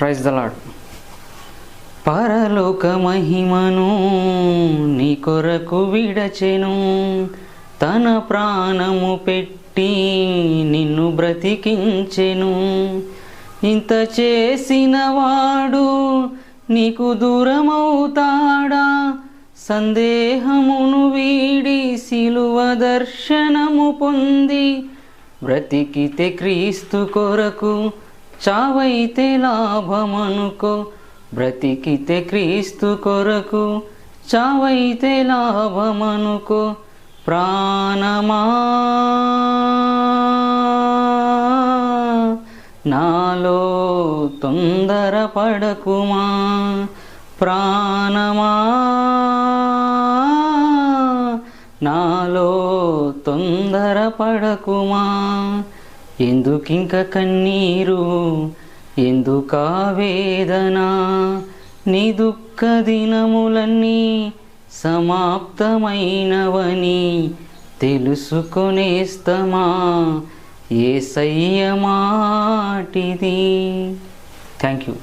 Praise the lord పరలోక మహిమను నీ కొరకు విడచెను. తన ప్రాణము పెట్టి నిన్ను బ్రతికించెను. ఇంత చేసిన వాడు నీకు దూరమవుతాడా? సందేహమును వీడి సిలువ దర్శనము పొంది బ్రతికితే క్రీస్తు కొరకు చావైతే లాభమనుకో బ్రతికితే క్రీస్తు కొరకు. చావైతే లాభమనుకో ప్రాణమా. నాలో తొందర పడకుమా ప్రాణమా. నాలో తొందర పడకుమా. ఎందుకింక కన్నీరు? ఎందుకా వేదన? నీ దుఃఖ దినములన్నీ సమాప్తమైనవని తెలుసుకొనేస్తమా ఏ మాటిది. Thank you.